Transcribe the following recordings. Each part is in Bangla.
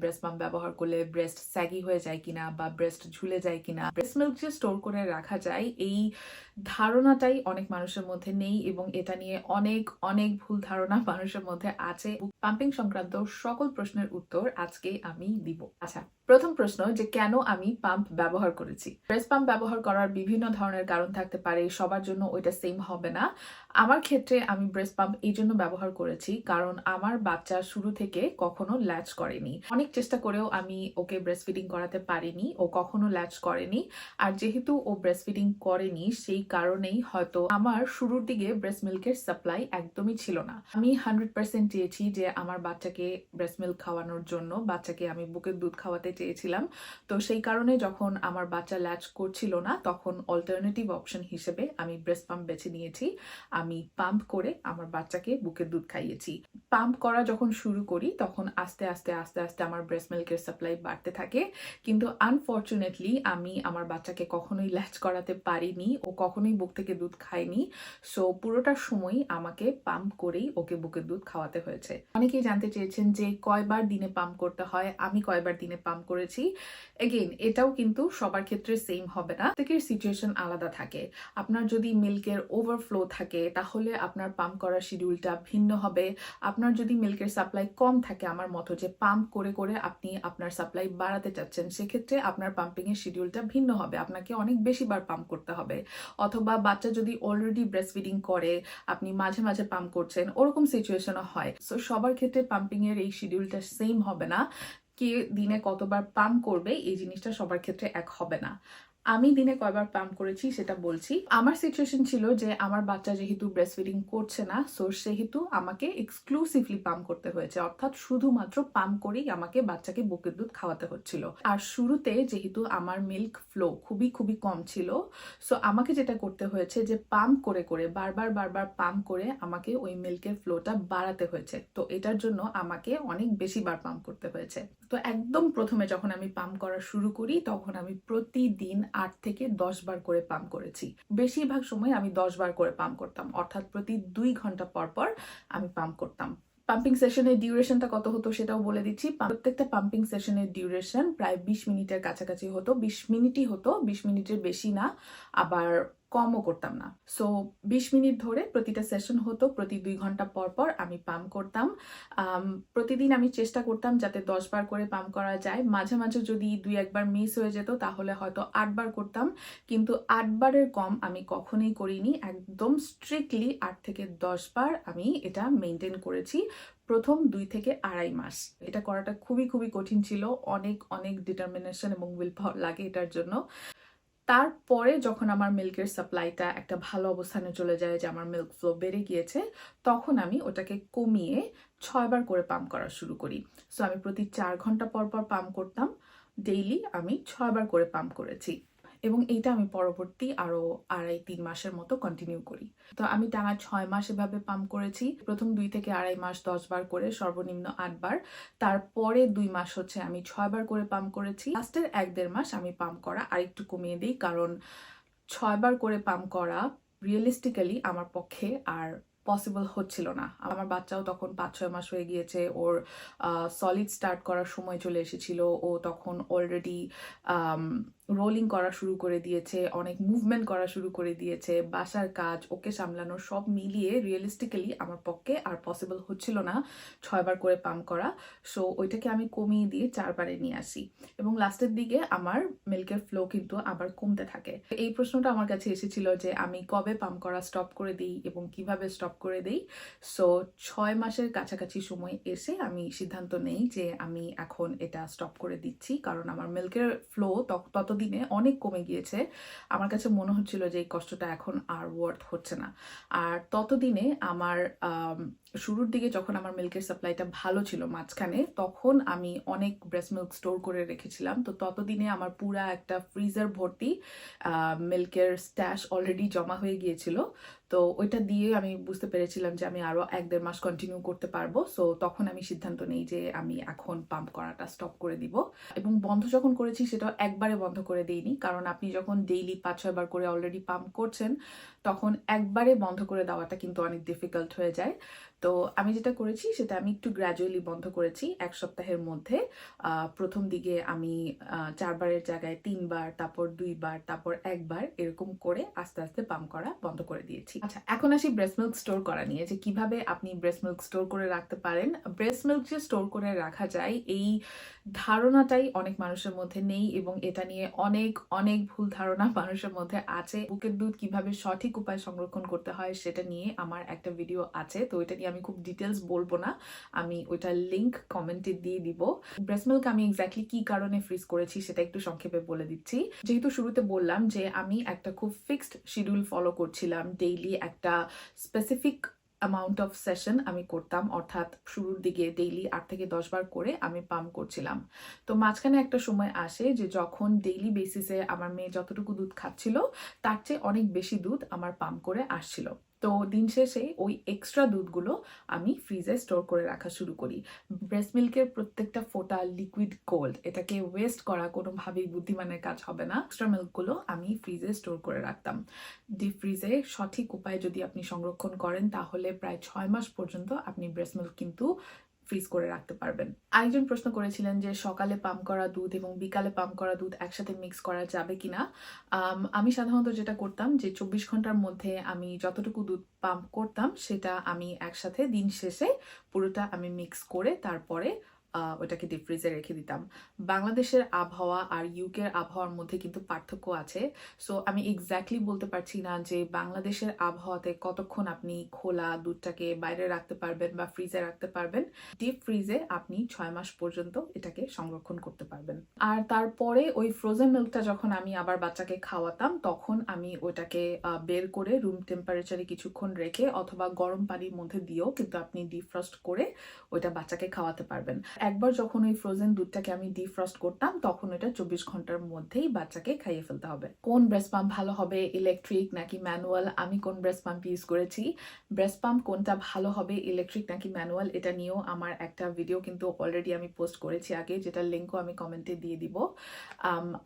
ব্রেস্ট পাম্প ব্যবহার করলে ব্রেস্ট স্যাগি হয়ে যায় কিনা বা ব্রেস্ট ঝুলে যায় কিনা, ব্রেস্ট মিল্ক যে স্টোর করে রাখা যায়, এই ধারণাটাই অনেক মানুষের মধ্যে নেই এবং এটা নিয়ে অনেক অনেক ভুল ধারণা মানুষের মধ্যে আছে। পাম্পিং সংক্রান্ত সকল প্রশ্নের উত্তর আজকে আমি দিব। আচ্ছা প্রথম প্রশ্ন যে কেন আমি পাম্প ব্যবহার করেছি? ব্রেস্ট পাম্প ব্যবহার করার বিভিন্ন ধরনের কারণ থাকতে পারে, সবার জন্য ওইটা সেম হবে না। আমার ক্ষেত্রে আমি ব্রেস্ট পাম্প এই জন্য ব্যবহার করেছি কারণ আমার বাচ্চা শুরু থেকে কখনো ল্যাচ করেনি। অনেক চেষ্টা করেও আমি ওকে ব্রেস্ট ফিডিং করাতে পারিনি, ও কখনো ল্যাচ করেনি। আর যেহেতু ও ব্রেস্ট ফিডিং করেনি, সেই কারণেই হয়তো আমার শুরুর দিকে ব্রেস্ট মিল্কের সাপ্লাই একদমই ছিল না। আমি হান্ড্রেড পার্সেন্ট চেয়েছি যে আমার বাচ্চাকে ব্রেস্ট মিল্ক খাওয়ানোর জন্য, বাচ্চাকে আমি বুকের দুধ খাওয়াতে চেয়েছিলাম। তো সেই কারণে যখন আমার বাচ্চা ল্যাচ করছিল না, তখন অল্টারনেটিভ অপশন হিসেবে আমি ব্রেস্ট পাম্প বেছে নিয়েছি। আমি পাম্প করে আমার বাচ্চাকে বুকের দুধ খাইয়েছি। পাম্প করা যখন শুরু করি, তখন আস্তে আস্তে আস্তে আস্তে আমার ব্রেস্ট মিল্কের সাপ্লাই বাড়তে থাকে। কিন্তু আনফর্চুনেটলি আমি আমার বাচ্চাকে কখনোই ল্যাচ করাতে পারিনি, ও কখনোই বুক থেকে দুধ খায়নি। সো পুরোটা সময় আমাকে পাম্প করেই ওকে বুকের দুধ খাওয়াতে হয়েছে। অনেকেই জানতে চেয়েছেন যে কয়বার দিনে পাম্প করতে হয়? আমি কয়বার দিনে পাম্প করেছি? এগেইন এটাও কিন্তু সবার ক্ষেত্রে সেম হবে না। প্রত্যেকের সিচুয়েশন আলাদা থাকে। আপনার যদি মিল্কের ওভারফ্লো থাকে, তাহলে আপনার পাম্প করার শিডিউলটা ভিন্ন হবে। আপনার যদি মিল্কের সাপ্লাই কম থাকে, আমার মতো যে পাম্প করে করে আপনি আপনার সাপ্লাই বাড়াতে চাচ্ছেন, সেক্ষেত্রে আপনার পাম্পিংয়ের শিডিউলটা ভিন্ন হবে। আপনাকে অনেক বেশি বার পাম্প করতে হবে। অথবা বাচ্চা যদি অলরেডি ব্রেস্ট ফিডিং করে, আপনি মাঝে মাঝে পাম্প করছেন, ওরকম সিচুয়েশনও হয়। সো সবার ক্ষেত্রে পাম্পিংয়ের এই শিডিউলটা সেম হবে না। কে দিনে কতবার পাম্প করবে, এই জিনিসটা সবার ক্ষেত্রে এক হবে না। আমি দিনে কয়বার পাম্প করেছি সেটা বলছি। আমার সিচুয়েশন ছিল যে আমার বাচ্চা যেহেতু ব্রেস্ট ফিডিং করছে না সো সেহেতু আমাকে এক্সক্লুসিভলি পাম্প করতে হয়েছে। অর্থাৎ শুধুমাত্র পাম্প করেই আমাকে বাচ্চাকে বুকের দুধ খাওয়াতে হচ্ছিল। আর শুরুতে যেহেতু আমার মিল্ক ফ্লো খুবই খুবই কম ছিল সো আমাকে যেটা করতে হয়েছে যে পাম্প করে করে, বারবার বারবার পাম্প করে আমাকে ওই মিল্কের ফ্লোটা বাড়াতে হয়েছে। তো এটার জন্য আমাকে অনেক বেশি বার পাম্প করতে হয়েছে। তো একদম প্রথমে যখন আমি পাম্প করা শুরু করি, তখন আমি প্রতিদিন আট থেকে দশ বার করে পাম্প করেছি। বেশিরভাগ সময় আমি দশ বার করে পাম্প করতাম, অর্থাৎ প্রতি দুই ঘণ্টা পর পর আমি পাম্প করতাম। পাম্পিং সেশনের ডিউরেশনটা কত হতো সেটাও বলে দিচ্ছি। প্রত্যেকটা পাম্পিং সেশনের ডিউরেশন প্রায় বিশ মিনিটের কাছাকাছি হতো, বিশ মিনিটই হতো, বিশ মিনিটের বেশি না, আবার কমও করতাম না। সো বিশ মিনিট ধরে প্রতিটা সেশন হতো, প্রতি দুই ঘণ্টা পর পর আমি পাম্প করতাম। প্রতিদিন আমি চেষ্টা করতাম যাতে দশ বার করে পাম্প করা যায়। মাঝে মাঝে যদি দুই একবার মিস হয়ে যেত, তাহলে হয়তো আটবার করতাম। কিন্তু আটবারের কম আমি কখনোই করিনি। একদম স্ট্রিক্টলি আট থেকে দশ বার আমি এটা মেনটেন করেছি প্রথম দুই থেকে আড়াই মাস। এটা করাটা খুবই খুবই কঠিন ছিল। অনেক অনেক ডিটারমিনেশন এবং উইল লাগে এটার জন্য। তারপরে যখন আমার মিল্কের সাপ্লাইটা একটা ভালো অবস্থানে চলে যায় যে আমার মিল্ক ফ্লো বেড়ে গিয়েছে, তখন আমি ওটাকে কমিয়ে ছয়বার করে পাম্প করা শুরু করি। সো আমি প্রতি চার ঘণ্টা পর পর পাম্প করতাম। ডেইলি আমি ছয়বার করে পাম্প করেছি। এবং এইটা আমি পরবর্তী আরও আড়াই, তিন মাসের মতো কন্টিনিউ করি। তো আমি টানা ছয় মাস এভাবে পাম্প করেছি। প্রথম দুই থেকে আড়াই মাস দশ বার করে, সর্বনিম্ন আটবার তারপরে দুই মাস হচ্ছে আমি ছয়বার করে পাম্প করেছি। লাস্টের এক দেড় মাস আমি পাম্প করা আরেকটু কমিয়ে দিই, কারণ ছয়বার করে পাম্প করা রিয়েলিস্টিক্যালি আমার পক্ষে আর পসিবল হচ্ছিল না। আমার বাচ্চাও তখন পাঁচ, ছয় মাস হয়ে গিয়েছে, ওর সলিড স্টার্ট করার সময় চলে এসেছিল। ও তখন অলরেডি রোলিং করা শুরু করে দিয়েছে, অনেক মুভমেন্ট করা শুরু করে দিয়েছে, বাসার কাজ, ওকে সামলানো সব মিলিয়ে রিয়েলিস্টিক্যালি আমার পক্ষে আর পসিবল হচ্ছিল না ছয়বার করে পাম্প করা। সো ওইটাকে আমি কমিয়ে দিয়ে চারবারে নিয়ে আসি। এবং লাস্টের দিকে আমার মিল্কের ফ্লো কিন্তু আবার কমতে থাকে। এই প্রশ্নটা আমার কাছে এসেছিল যে আমি কবে পাম্প করা স্টপ করে দিই এবং কীভাবে স্টপ করে দিই। সো ছয় মাসের কাছাকাছি সময় এসে আমি সিদ্ধান্ত নেই যে আমি এখন এটা স্টপ করে দিচ্ছি। কারণ আমার মিল্কের ফ্লো ততদিনে অনেক কমে গিয়েছে। আমার কাছে মনে হচ্ছিল যে এই কষ্টটা এখন আর ওয়ার্থ হচ্ছে না। আর ততদিনে আমার আম, শুরুর দিকে যখন আমার মিল্কের সাপ্লাইটা ভালো ছিল মাঝখানে, তখন আমি অনেক ব্রেস্ট মিল্ক স্টোর করে রেখেছিলাম। তো ততদিনে আমার পুরা একটা ফ্রিজার ভর্তি মিল্কের স্ট্যাশ অলরেডি জমা হয়ে গিয়েছিল। তো ওইটা দিয়ে আমি বুঝতে পেরেছিলাম যে আমি আরও এক দেড় মাস কন্টিনিউ করতে পারব। সো তখন আমি সিদ্ধান্ত নেই যে আমি এখন পাম্প করাটা স্টপ করে দিব। এবং বন্ধ যখন করেছি সেটা একবারে বন্ধ করে দিইনি। কারণ আপনি যখন ডেইলি পাঁচ ছয়বার করে অলরেডি পাম্প করছেন, তখন একবারে বন্ধ করে দেওয়াটা কিন্তু অনেক ডিফিকাল্ট হয়ে যায়। তো আমি যেটা করেছি, সেটা আমি একটু গ্র্যাজুয়ালি বন্ধ করেছি। এক সপ্তাহের মধ্যে প্রথম দিকে আমি চারবারের জায়গায় তিনবার, তারপর দুইবার, তারপর একবার এরকম করে আস্তে আস্তে পাম্প করা বন্ধ করে দিয়েছি। আচ্ছা এখন আসি ব্রেস্ট মিল্ক স্টোর করা নিয়ে, যে কীভাবে আপনি ব্রেস্ট মিল্ক স্টোর করে রাখতে পারেন। ব্রেস্ট মিল্ক যে স্টোর করে রাখা যায়, এই ধারণাটাই অনেক মানুষের মধ্যে নেই এবং এটা নিয়ে অনেক অনেক ভুল ধারণা মানুষের মধ্যে আছে। বুকের দুধ কীভাবে সঠিক উপায় সংরক্ষণ করতে হয় সেটা নিয়ে আমার একটা ভিডিও আছে। তো এটা নিয়ে আমি খুব ডিটেলস বলব না। আমি ওইটার লিংক কমেন্টে দিয়ে দিব। ব্রেস্ট মিল্ক আমি এক্স্যাক্টলি কি কারণে ফ্রিজ করেছি সেটা একটু সংক্ষেপে বলে দিচ্ছি। যেহেতু শুরুতে বললাম যে আমি একটা খুব ফিক্সড শিডিউল ফলো করছিলাম ডেইলি একটা স্পেসিফিক অ্যামাউন্ট অফ সেশন আমি করতাম, অর্থাৎ শুরুর দিকে ডেইলি আট থেকে দশ বার করে আমি পাম্প করছিলাম। তো মাঝখানে একটা সময় আসে যে যখন ডেইলি বেসিসে আমার মেয়ে যতটুকু দুধ খাচ্ছিল, তার চেয়ে অনেক বেশি দুধ আমার পাম্প করে আসছিল। তো দিন শেষে ওই এক্সট্রা দুধগুলো আমি ফ্রিজে স্টোর করে রাখা শুরু করি। ব্রেস্ট মিল্কের প্রত্যেকটা ফোটা লিকুইড কোল্ড এটাকে ওয়েস্ট করা কোনোভাবেই বুদ্ধিমানের কাজ হবে না। এক্সট্রা মিল্কগুলো আমি ফ্রিজে স্টোর করে রাখতাম। ডিপ ফ্রিজে সঠিক উপায়ে যদি আপনি সংরক্ষণ করেন, তাহলে প্রায় ছয় মাস পর্যন্ত আপনি ব্রেস্ট মিল্ক কিন্তু ফ্রিজ করে রাখতে পারবেন। আরেকজন প্রশ্ন করেছিলেন যে সকালে পাম্প করা দুধ এবং বিকালে পাম্প করা দুধ একসাথে মিক্স করা যাবে কিনা? আমি সাধারণত যেটা করতাম যে চব্বিশ ঘণ্টার মধ্যে আমি যতটুকু দুধ পাম্প করতাম, সেটা আমি একসাথে দিন শেষে পুরোটা আমি মিক্স করে তারপরে ওটাকে ডিপ ফ্রিজে রেখে দিতাম। বাংলাদেশের আবহাওয়া আর ইউকের আবহাওয়ার মধ্যে কিন্তু পার্থক্য আছে। সো আমি এক্স্যাক্টলি বলতে পারছি না যে বাংলাদেশের আবহাওয়াতে কতক্ষণ আপনি খোলা দুধটাকে বাইরে রাখতে পারবেন বা ফ্রিজে রাখতে পারবেন। ডিপ ফ্রিজে আপনি ছয় মাস পর্যন্ত এটাকে সংরক্ষণ করতে পারবেন। আর তারপরে ওই ফ্রোজেন মিল্কটা যখন আমি আবার বাচ্চাকে খাওয়াতাম, তখন আমি ওটাকে বের করে রুম টেম্পারেচারে কিছুক্ষণ রেখে অথবা গরম পানির মধ্যে দিয়েও কিন্তু আপনি ডিফ্রস্ট করে ওইটা বাচ্চাকে খাওয়াতে পারবেন। একবার যখন ওই ফ্রোজেন দুধটাকে আমি ডিফ্রস্ট করতাম, তখন ওটা চব্বিশ ঘণ্টার মধ্যেই বাচ্চাকে খাইয়ে ফেলতে হবে। কোন ব্রেস্ট পাম্প ভালো হবে ইলেকট্রিক নাকি ম্যানুয়াল আমি কোন ব্রেস্ট পাম্প ইউজ করেছি? ব্রেস্ট পাম্প কোনটা ভালো হবে ইলেকট্রিক নাকি ম্যানুয়াল এটা নিয়েও আমার একটা ভিডিও কিন্তু অলরেডি আমি পোস্ট করেছি আগে, যেটার লিঙ্কও আমি কমেন্টে দিয়ে দিব।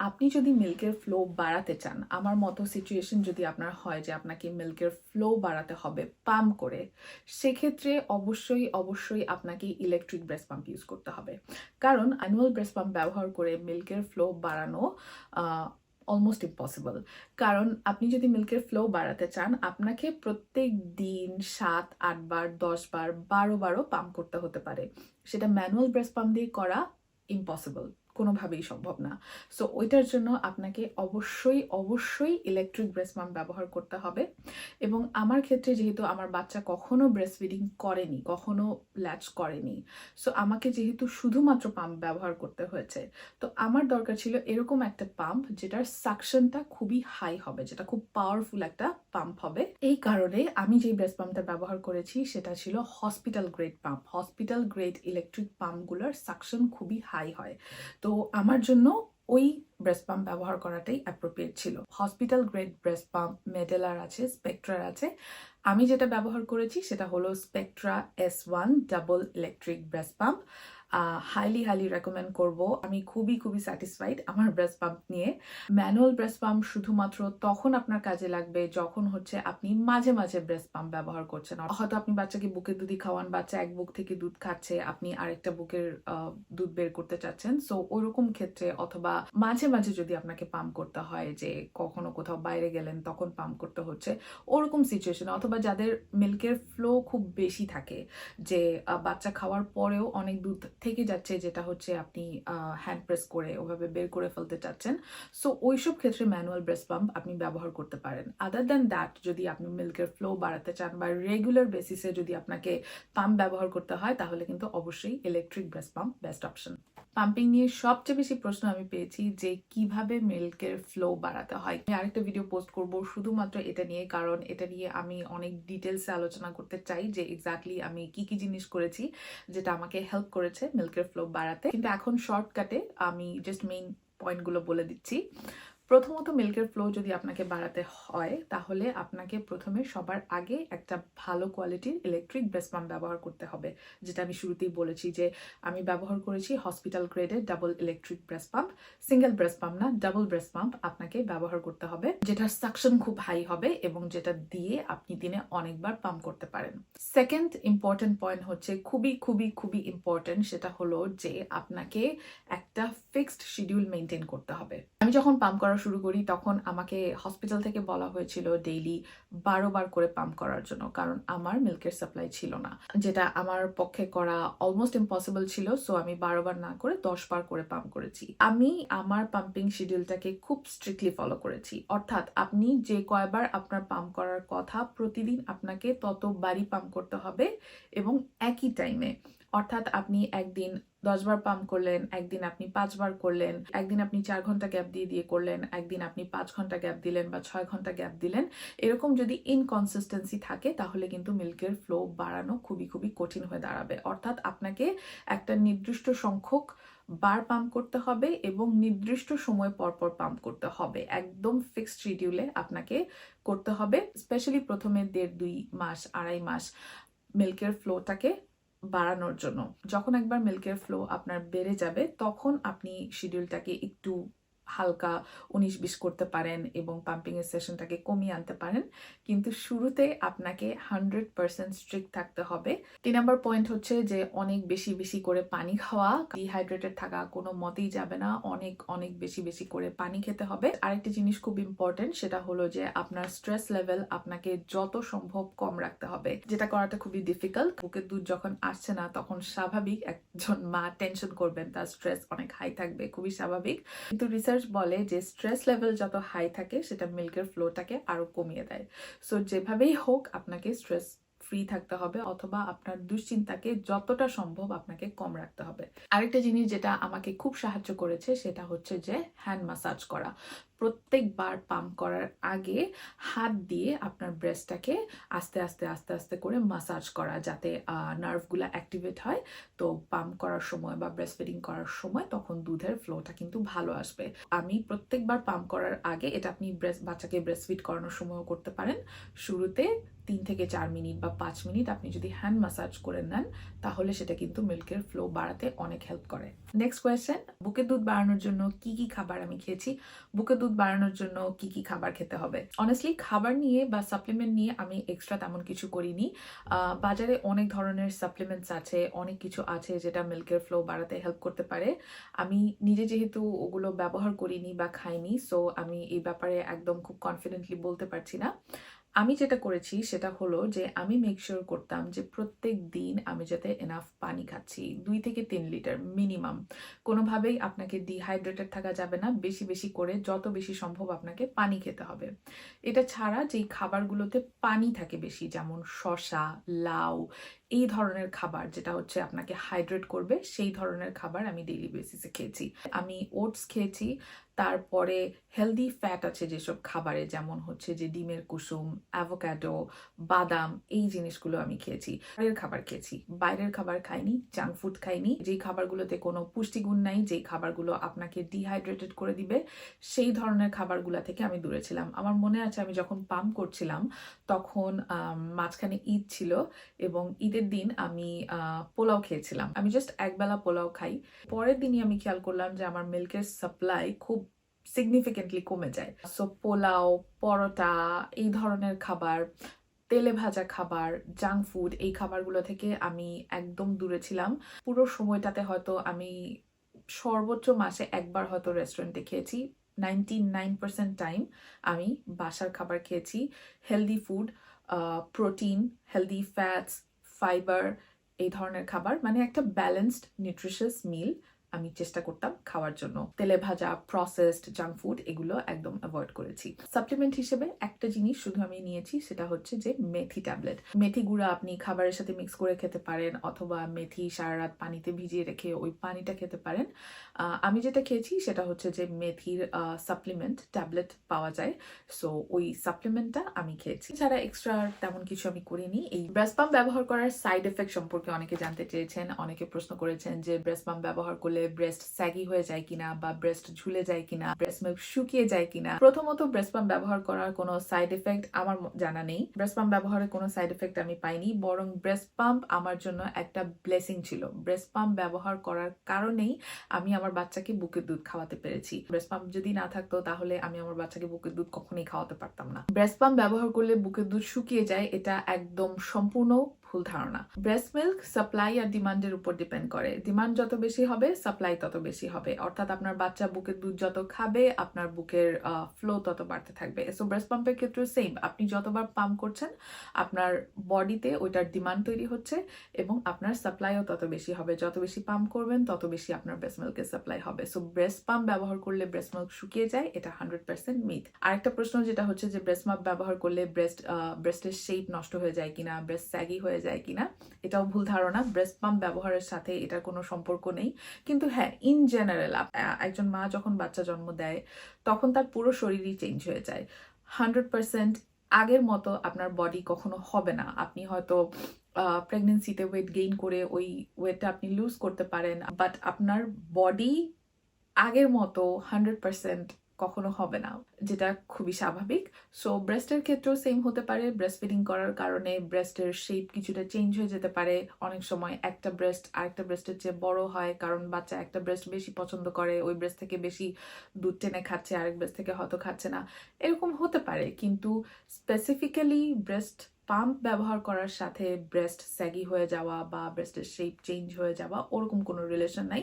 আপনি যদি মিল্কের ফ্লো বাড়াতে চান, আমার মতো সিচুয়েশন যদি আপনার হয় যে আপনাকে মিল্কের ফ্লো বাড়াতে হবে পাম্প করে, সেক্ষেত্রে অবশ্যই অবশ্যই আপনাকে ইলেকট্রিক ব্রেস্ট পাম্প ইউজ করতে হবে। কারণ অ্যানুয়াল ব্রেস্ট পাম্প ব্যবহার করে মিল্কের ফ্লো বাড়ানো অলমোস্ট ইম্পসিবল কারণ আপনি যদি মিল্কের ফ্লো বাড়াতে চান, আপনাকে প্রত্যেক দিন সাত আটবার দশবার বারো বারো পাম্প করতে হতে পারে। সেটা ম্যানুয়াল ব্রেস্ট পাম্প দিয়ে করা ইম্পসিবল কোনোভাবেই সম্ভব না। সো ওইটার জন্য আপনাকে অবশ্যই অবশ্যই ইলেকট্রিক ব্রেস্ট পাম্প ব্যবহার করতে হবে। এবং আমার ক্ষেত্রে যেহেতু আমার বাচ্চা কখনো ব্রেস্ট ফিডিং করেনি, কখনো ল্যাচ করেনি সো আমাকে যেহেতু শুধুমাত্র পাম্প ব্যবহার করতে হয়েছে, তো আমার দরকার ছিল এরকম একটা পাম্প যেটার সাকশনটা খুবই হাই হবে, যেটা খুব পাওয়ারফুল একটা পাম্প হবে। এই কারণে আমি যেই ব্রেস্ট পাম্পটা ব্যবহার করেছি, সেটা ছিল hospital grade pump hospital grade electric পাম্পগুলোর suction খুবই হাই হয়। তো আমার জন্য ওই ব্রেস্ট পাম্প ব্যবহার করাটাই অ্যাপ্রোপ্রিয়েট ছিল। Hospital grade breast pump Medela আছে স্পেকট্রার আছে। আমি যেটা ব্যবহার করেছি সেটা হলো Spectra S one double electric breast pump highly highly recommend করব। আমি খুবই খুবই স্যাটিসফাইড আমার ব্রেস্ট পাম্প নিয়ে। ম্যানুয়াল ব্রেস্ট পাম্প শুধুমাত্র তখন আপনার কাজে লাগবে যখন হচ্ছে আপনি মাঝে মাঝে ব্রেস্ট পাম্প ব্যবহার করছেন। হয়তো আপনি বাচ্চাকে বুকের দুধই খাওয়ান, বাচ্চা এক বুক থেকে দুধ খাচ্ছে, আপনি আরেকটা বুকের দুধ বের করতে চাচ্ছেন। সো ওরকম ক্ষেত্রে অথবা মাঝে মাঝে যদি আপনাকে পাম্প করতে হয় যে কখনো কোথাও বাইরে গেলেন, তখন পাম্প করতে হচ্ছে। ওরকম সিচুয়েশন অথবা যাদের মিল্কের ফ্লো খুব বেশি থাকে, যে বাচ্চা খাওয়ার পরেও অনেক দুধ থেকে যাচ্ছে যেটা হচ্ছে আপনি হ্যান্ড প্রেস করে ওভাবে বের করে ফেলতে চাচ্ছেন। সো ওইসব ক্ষেত্রে ম্যানুয়াল ব্রেস্ট পাম্প আপনি ব্যবহার করতে পারেন। আদার দ্যান দ্যাট যদি আপনি মিল্কের ফ্লো বাড়াতে চান বা রেগুলার বেসিসে যদি আপনাকে পাম্প ব্যবহার করতে হয়, তাহলে কিন্তু অবশ্যই electric breast pump best option pumping নিয়ে সবচেয়ে বেশি প্রশ্ন আমি পেয়েছি যে কীভাবে মিল্কের ফ্লো বাড়াতে হয়। আমি আরেকটা ভিডিও পোস্ট করব শুধুমাত্র এটা নিয়ে, কারণ এটা নিয়ে আমি অনেক ডিটেলসে আলোচনা করতে চাই যে এক্স্যাক্টলি আমি কি কি জিনিস করেছি যেটা আমাকে হেল্প করেছে। মিল্কের ফ্লো বাড়াতে। কিন্তু এখন শর্টকাটে আমি জাস্ট মেইন পয়েন্টগুলো বলে দিচ্ছি। প্রথমত মিল্কের ফ্লো যদি আপনাকে বাড়াতে হয়, তাহলে আপনাকে প্রথমে সবার আগে একটা ভালো কোয়ালিটির ইলেকট্রিক ব্রেস্ট পাম্প ব্যবহার করতে হবে। যেটা আমি শুরুতেই বলেছি যে, আমি ব্যবহার করেছি হসপিটাল গ্রেডের double electric breast pump single breast pump না ডাবল ব্রেস্ট পাম্প আপনাকে ব্যবহার করতে হবে, যেটার সাকশন খুব হাই হবে এবং যেটা দিয়ে আপনি দিনে অনেকবার পাম্প করতে পারেন। সেকেন্ড ইম্পর্টেন্ট পয়েন্ট হচ্ছে, খুবই খুবই খুবই ইম্পর্টেন্ট সেটা হলো যে, আপনাকে একটা ফিক্সড শিডিউল মেনটেন করতে হবে। আমি যখন পাম্প করা শুরু করি, তখন আমাকে হসপিটাল থেকে বলা হয়েছিল ডেইলি বারো বার করে পাম্প করার জন্য, কারণ আমার মিল্কের সাপ্লাই ছিল না। যেটা আমার পক্ষে করা অলমোস্ট ইম্পসিবল ছিল সো আমি বারো বার না করে দশ বার করে পাম্প করেছি। আমি আমার পাম্পিং শিডিউলটাকে খুব স্ট্রিক্টলি ফলো করেছি। অর্থাৎ আপনি যে কয়বার আপনার পাম্প করার কথা প্রতিদিন আপনাকে ততবারই পাম্প করতে হবে এবং একই টাইমে অর্থাৎ আপনি একদিন দশবার পাম্প করলেন, একদিন আপনি পাঁচবার করলেন, একদিন আপনি চার ঘণ্টা গ্যাপ দিয়ে দিয়ে করলেন, একদিন আপনি পাঁচ ঘণ্টা গ্যাপ দিলেন বা ছয় ঘণ্টা গ্যাপ দিলেন। এরকম যদি ইনকনসিস্টেন্সি থাকে, তাহলে কিন্তু মিল্কের ফ্লো বাড়ানো খুবই খুবই কঠিন হয়ে দাঁড়াবে। অর্থাৎ আপনাকে একটা নির্দিষ্ট সংখ্যক বার পাম্প করতে হবে এবং নির্দিষ্ট সময় পর পর পাম্প করতে হবে। একদম ফিক্সড শিডিউলে আপনাকে করতে হবে স্পেশালি প্রথমে দেড়, দুই মাস, আড়াই মাস মিল্কের ফ্লোটাকে বাড়ানোর জন্য। যখন একবার মিল্কের ফ্লো আপনার বেড়ে যাবে তখন আপনি শিডিউলটাকে একটু হালকা উনিশ বিশ করতে পারেন এবং পাম্পিং এর সেশনটাকে কমিয়ে আনতে পারেন। কিন্তু শুরুতে আপনাকে হান্ড্রেড পার্সেন্ট স্ট্রিক্ট থাকতে হবে। তিন নম্বর পয়েন্ট হচ্ছে যে অনেক বেশি বেশি করে পানি খাওয়া। ডিহাইড্রেটেড থাকা কোনো মতেই যাবে না। অনেক অনেক বেশি বেশি করে পানি খেতে হবে। আরেকটি জিনিস খুব ইম্পর্টেন্ট সেটা হলো যে আপনার স্ট্রেস লেভেল আপনাকে যত সম্ভব কম রাখতে হবে। যেটা করাটা খুবই ডিফিকাল্ট বুকের দুধ যখন আসছে না, তখন স্বাভাবিক একজন মা টেনশন করবেন। তার স্ট্রেস অনেক হাই থাকবে, খুবই স্বাভাবিক। কিন্তু রিসার্চ বলে যে স্ট্রেস লেভেল যত হাই থাকে, সেটা মিল্কের ফ্লোটাকে আরও কমিয়ে দেয়। সো যেভাবেই হোক, আপনাকে স্ট্রেস ফ্রি থাকতে হবে অথবা আপনার দুশ্চিন্তাকে যতটা সম্ভব আপনাকে কম রাখতে হবে। আরেকটা জিনিস যেটা আমাকে খুব সাহায্য করেছে সেটা হচ্ছে যে হ্যান্ড মাসাজ করা। প্রত্যেকবার পাম্প করার আগে হাত দিয়ে আপনার ব্রেস্টটাকে আস্তে আস্তে আস্তে আস্তে করে মাসাজ করা যাতে নার্ভগুলো অ্যাক্টিভেট হয়। তো পাম্প করার সময় বা ব্রেস্ট ফিডিং করার সময় তখন দুধের ফ্লোটা কিন্তু ভালো আসবে। আমি প্রত্যেকবার পাম্প করার আগে এটা আপনি ব্রেস্ট বাচ্চাকে ব্রেস্ট ফিড করানোর সময়ও করতে পারেন। শুরুতে তিন থেকে চার মিনিট বা পাঁচ মিনিট আপনি যদি হ্যান্ড মাসাজ করে নেন, তাহলে সেটা কিন্তু মিল্কের ফ্লো বাড়াতে অনেক হেল্প করে। নেক্সট কোয়েশ্চেন বুকের দুধ বাড়ানোর জন্য কি কি খাবার আমি খেয়েছি? বুকের দুধ বাড়ানোর জন্য কি কি খাবার খেতে হবে? অনেস্টলি খাবার নিয়ে বা সাপ্লিমেন্ট নিয়ে আমি এক্সট্রা তেমন কিছু করিনি। বাজারে অনেক ধরনের সাপ্লিমেন্টস আছে, অনেক কিছু আছে যেটা মিল্কের ফ্লো বাড়াতে হেল্প করতে পারে। আমি নিজে যেহেতু ওগুলো ব্যবহার করিনি বা খাইনি সো আমি এই ব্যাপারে একদম খুব কনফিডেন্টলি বলতে পারছি না। আমি যেটা করেছি সেটা হলো যে আমি মেক শিওর করতাম যে প্রত্যেক দিন আমি যাতে এনাফ পানি খাচ্ছি। দুই থেকে তিন লিটার মিনিমাম কোনোভাবেই আপনাকে ডিহাইড্রেটেড থাকা যাবে না। বেশি বেশি করে যত বেশি সম্ভব আপনাকে পানি খেতে হবে। এটা ছাড়া যেই খাবারগুলোতে পানি থাকে বেশি, যেমন শসা, লাউ, এই ধরনের খাবার যেটা হচ্ছে আপনাকে হাইড্রেট করবে, সেই ধরনের খাবার আমি ডেইলি বেসিসে খেয়েছি। আমি ওটস খেয়েছি, তারপরে হেলদি ফ্যাট আছে যেসব খাবারে, যেমন হচ্ছে যে ডিমের কুসুম অ্যাভোক্যাডো বাদাম, এই জিনিসগুলো আমি খেয়েছি। বাইরের খাবার খেয়েছি। বাইরের খাবার খাইনি জাঙ্ক ফুড খাইনি। যেই খাবারগুলোতে কোনো পুষ্টিগুণ নাই, যেই খাবারগুলো আপনাকে ডিহাইড্রেটেড করে দিবে, সেই ধরনের খাবারগুলো থেকে আমি দূরে ছিলাম। আমার মনে আছে আমি যখন পাম্প করছিলাম, তখন মাঝখানে ঈদ ছিল এবং ঈদের দিন আমি পোলাও খেয়েছিলাম। আমি জাস্ট একবেলা পোলাও খাই। পরের দিনই আমি খেয়াল করলাম যে আমার মিল্কের সাপ্লাই খুব সিগনিফিকেন্টলি কমে যায়। সো পোলাও, পরোটা, এই ধরনের খাবার, তেলে ভাজা খাবার জাঙ্ক ফুড এই খাবারগুলো থেকে আমি একদম দূরে ছিলাম। পুরো সময়টাতে হয়তো আমি সর্বোচ্চ মাসে একবার হয়তো রেস্টুরেন্টে খেয়েছি। নাইনটি নাইন পার্সেন্ট টাইম আমি বাসার খাবার খেয়েছি। Healthy food protein healthy fats fibre এই ধরনের খাবার। মানে একটা ব্যালেন্সড নিউট্রিশিয়াস মিল আমি চেষ্টা করতাম খাওয়ার জন্য। তেলে ভাজা প্রসেসড জাঙ্ক ফুড এগুলো একদম অ্যাভয়েড করেছি। সাপ্লিমেন্ট হিসেবে একটা জিনিস শুধু আমি নিয়েছি, সেটা হচ্ছে যে মেথি ট্যাবলেট মেথি গুঁড়া আপনি খাবারের সাথে মিক্স করে খেতে পারেন, অথবা মেথি সারা রাত পানিতে ভিজিয়ে রেখে ওই পানিটা খেতে পারেন। আমি যেটা খেয়েছি সেটা হচ্ছে যে মেথির সাপ্লিমেন্ট ট্যাবলেট পাওয়া যায়। সো ওই সাপ্লিমেন্টটা আমি খেয়েছি। ছাড়া এক্সট্রা তেমন কিছু আমি করিনি। এই ব্রেস্ট পাম্প ব্যবহার করার সাইড এফেক্ট সম্পর্কে অনেকে জানতে চেয়েছেন, অনেকে প্রশ্ন করেছেন যে ব্রেস্ট পাম্প ব্যবহার করলে ব্রেস্ট স্যাগি হয়ে যায় কিনা বা ব্রেস্ট ঝুলে যায় কিনা ব্রেস্ট মিল্ক শুকিয়ে যায় কিনা, প্রথমত ব্রেস্ট পাম্প ব্যবহার করার কোনো সাইড এফেক্ট আমার জানা নেই। ব্রেস্ট পাম্প ব্যবহারের কোনো সাইড এফেক্ট আমি পাইনি, বরং ব্রেস্ট পাম্প আমার জন্য একটা ব্লেসিং ছিল। ব্রেস্ট পাম্প ব্যবহার করার কারণেই আমি আমার বাচ্চাকে বুকের দুধ খাওয়াতে পেরেছি। ব্রেস্ট পাম্প যদি না থাকতো তাহলে আমি আমার বাচ্চাকে বুকের দুধ কখনোই খাওয়াতে পারতাম না। ব্রেস্ট পাম্প ব্যবহার করলে বুকের দুধ শুকিয়ে যায়, এটা একদম সম্পূর্ণ ভুল ধারণা। ব্রেস্ট মিল্ক সাপ্লাই আর ডিমান্ডের উপর ডিপেন্ড করে। ডিমান্ড যত বেশি হবে সাপ্লাই তত বেশি হবে। অর্থাৎ আপনার বাচ্চা বুকের দুধ যত খাবে, আপনার বুকের ফ্লো তত বাড়তে থাকবে। সো ব্রেস্ট পাম্পের ক্ষেত্রে সেম আপনি যতবার পাম্প করছেন, আপনার বডিতে ওইটার ডিমান্ড তৈরি হচ্ছে এবং আপনার সাপ্লাইও তত বেশি হবে। যত বেশি পাম্প করবেন, তত বেশি আপনার ব্রেস্ট মিল্কের সাপ্লাই হবে। সো ব্রেস্ট পাম্প ব্যবহার করলে ব্রেস্ট মিল্ক শুকিয়ে যায়, এটা হান্ড্রেড পার্সেন্ট মিথ আরেকটা প্রশ্ন যেটা হচ্ছে যে ব্রেস্ট মাপ ব্যবহার করলে ব্রেস্ট ব্রেস্টের শেপ নষ্ট হয়ে যায় কিনা ব্রেস্ট স্যাগি হয়ে যায় কিনা, এটাও ভুল ধারণা। ব্রেস্ট পাম্প ব্যবহারের সাথে এটার কোনো সম্পর্ক নেই। কিন্তু হ্যাঁ ইন জেনারেল একজন মা যখন বাচ্চা জন্ম দেয়, তখন তার পুরো শরীরই চেঞ্জ হয়ে যায়। হান্ড্রেড পার্সেন্ট আগের মতো আপনার বডি কখনো হবে না। আপনি হয়তো প্রেগনেন্সিতে ওয়েট গেইন করে ওই ওয়েটটা আপনি লুজ করতে পারেন বাট আপনার বডি আগের মতো হান্ড্রেড পার্সেন্ট কখনো হবে না, যেটা খুবই স্বাভাবিক। সো ব্রেস্টের ক্ষেত্রেও সেম হতে পারে। ব্রেস্ট ফিডিং করার কারণে ব্রেস্টের শেপ কিছুটা চেঞ্জ হয়ে যেতে পারে। অনেক সময় একটা ব্রেস্ট আরেকটা ব্রেস্টের চেয়ে বড় হয়, কারণ বাচ্চা একটা ব্রেস্ট বেশি পছন্দ করে, ওই ব্রেস্ট থেকে বেশি দুধ টেনে খাচ্ছে, আরেক ব্রেস্ট থেকে হয়তো খাচ্ছে না। এরকম হতে পারে, কিন্তু স্পেসিফিক্যালি ব্রেস্ট পাম্প ব্যবহার করার সাথে ব্রেস্ট স্যাগি হয়ে যাওয়া বা ব্রেস্টের শেপ চেঞ্জ হয়ে যাওয়া ওরকম কোনো রিলেশন নাই।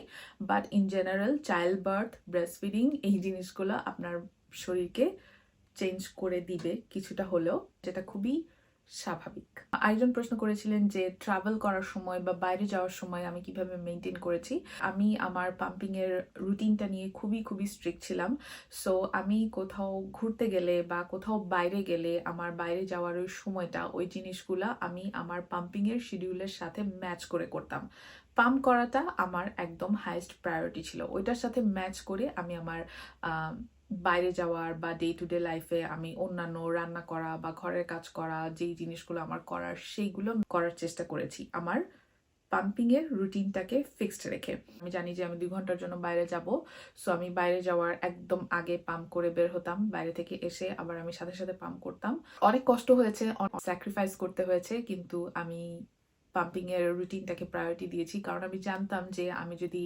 But in general childbirth breastfeeding এই জিনিসগুলো আপনার শরীরকে চেঞ্জ করে দিবে কিছুটা হলেও, যেটা খুবই স্বাভাবিক। আরেকজন প্রশ্ন করেছিলেন যে ট্রাভেল করার সময় বা বাইরে যাওয়ার সময় আমি কীভাবে মেনটেন করেছি? আমি আমার পাম্পিং এর রুটিনটা নিয়ে খুবই খুবই স্ট্রিক্ট ছিলাম। সো আমি কোথাও ঘুরতে গেলে বা কোথাও বাইরে গেলে আমার বাইরে যাওয়ার ওই সময়টা ওই জিনিসগুলা আমি আমার পাম্পিং এর শিডিউলের সাথে ম্যাচ করে করতাম। পাম্প করাটা আমার একদম হাইয়েস্ট প্রায়োরিটি ছিল। ওইটার সাথে ম্যাচ করে আমি আমার আম, বাইরে যাওয়ার বা ডে টু ডে লাইফে আমি অন্যান্য রান্না করা বা ঘরের কাজ করা, যেই জিনিসগুলো আমার করার, সেইগুলো করার চেষ্টা করেছি। আমার পাম্পিং এর রুটিনটাকে ফিক্সড রেখে। আমি জানি যে আমি দুই ঘণ্টার জন্য বাইরে যাব সো আমি বাইরে যাওয়ার একদম আগে পাম্প করে বের হতাম। বাইরে থেকে এসে আবার আমি সাথে সাথে পাম্প করতাম। অনেক কষ্ট হয়েছে স্যাক্রিফাইস করতে হয়েছে, কিন্তু আমি পাম্পিং এর রুটিনটাকে প্রায়োরিটি দিয়েছি। কারণ আমি জানতাম যে আমি যদি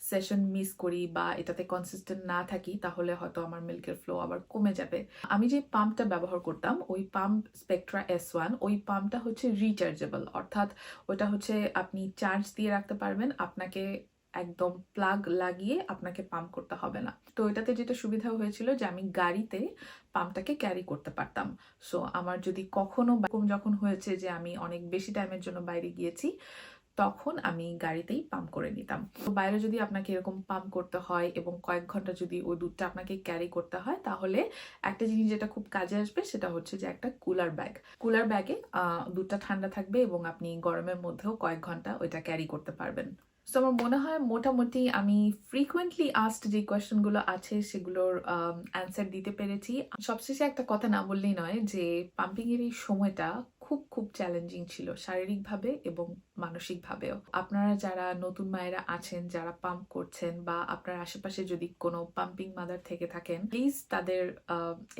সেশন মিস করি বা এটাতে কনসিস্টেন্ট না থাকি, তাহলে হয়তো আমার মিল্কের ফ্লো আবার কমে যাবে। আমি যে পাম্পটা ব্যবহার করতাম, ওই পাম্প স্পেকট্রা এস ওয়ান ওই পাম্পটা হচ্ছে রিচার্জেবল অর্থাৎ ওটা হচ্ছে আপনি চার্জ দিয়ে রাখতে পারবেন। আপনাকে একদম প্লাগ লাগিয়ে আপনাকে পাম্প করতে হবে না। তো এটাতে যেটা সুবিধা হয়েছিল যে আমি গাড়িতে পাম্পটাকে ক্যারি করতে পারতাম। সো আমার যদি কখনো যখন হয়েছে যে আমি অনেক বেশি টাইমের জন্য বাইরে গিয়েছি, তখন আমি গাড়িতেই পাম্প করে নিতাম। তো বাইরে যদি আপনাকে এরকম পাম্প করতে হয় এবং কয়েক ঘণ্টা যদি ওই দুধটা আপনাকে ক্যারি করতে হয়, তাহলে একটা জিনিস যেটা খুব কাজে আসবে সেটা হচ্ছে যে একটা কুলার ব্যাগ কুলার ব্যাগে দুধটা ঠান্ডা থাকবে এবং আপনি গরমের মধ্যেও কয়েক ঘণ্টা ওইটা ক্যারি করতে পারবেন। সো আমার মনে হয় মোটামুটি আমি ফ্রিকুয়েন্টলি আস্ট যে কোয়েশ্চেনগুলো আছে, সেগুলোর অ্যান্সার দিতে পেরেছি। সবশেষে একটা কথা না বললেই নয় যে পাম্পিংয়ের এই সময়টা খুব খুব চ্যালেঞ্জিং ছিল শারীরিকভাবে এবং মানসিকভাবেও। আপনারা যারা নতুন মায়েরা আছেন, যারা পাম্প করছেন বা আপনার আশেপাশে যদি কোনো পাম্পিং মাদার থেকে থাকেন প্লিজ তাদের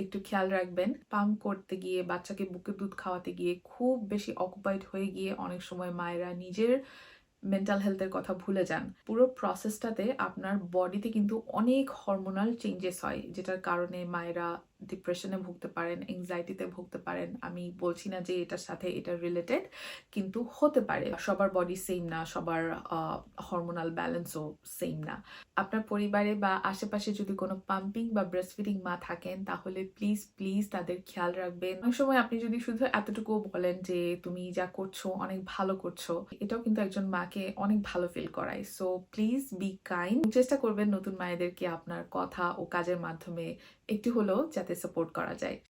একটু খেয়াল রাখবেন। পাম্প করতে গিয়ে, বাচ্চাকে বুকে দুধ খাওয়াতে গিয়ে খুব বেশি অকুপাইড হয়ে গিয়ে অনেক সময় মায়েরা নিজের মেন্টাল হেলথের কথা ভুলে যান। পুরো প্রসেসটাতে আপনার বডিতে কিন্তু অনেক হরমোনাল চেঞ্জেস হয়, যেটার কারণে মায়েরা ডিপ্রেশনে ভুগতে পারেন এংজাইটিতে ভুগতে পারেন, আমি বলছি না যে এটার সাথে এটা রিলেটেড কিন্তু হতে পারে। সবার বডি সেম না, সবার হরমোনাল ব্যালেন্সও সেম না। আপনার পরিবারে বা আশেপাশে যদি কোনো পাম্পিং বা ব্রেস্ট ফিডিং মা থাকেন, তাহলে প্লিজ প্লিজ তাদের খেয়াল রাখবেন। অনেক সময় আপনি যদি শুধু এতটুকু বলেন যে তুমি যা করছ অনেক ভালো করছ, এটাও কিন্তু একজন মাকে অনেক ভালো ফিল করায়। সো প্লিজ বি কাইন্ড চেষ্টা করবেন নতুন মায়েদেরকে আপনার কথা ও কাজের মাধ্যমে একটু হলেও যাতে সাপোর্ট করা যায়।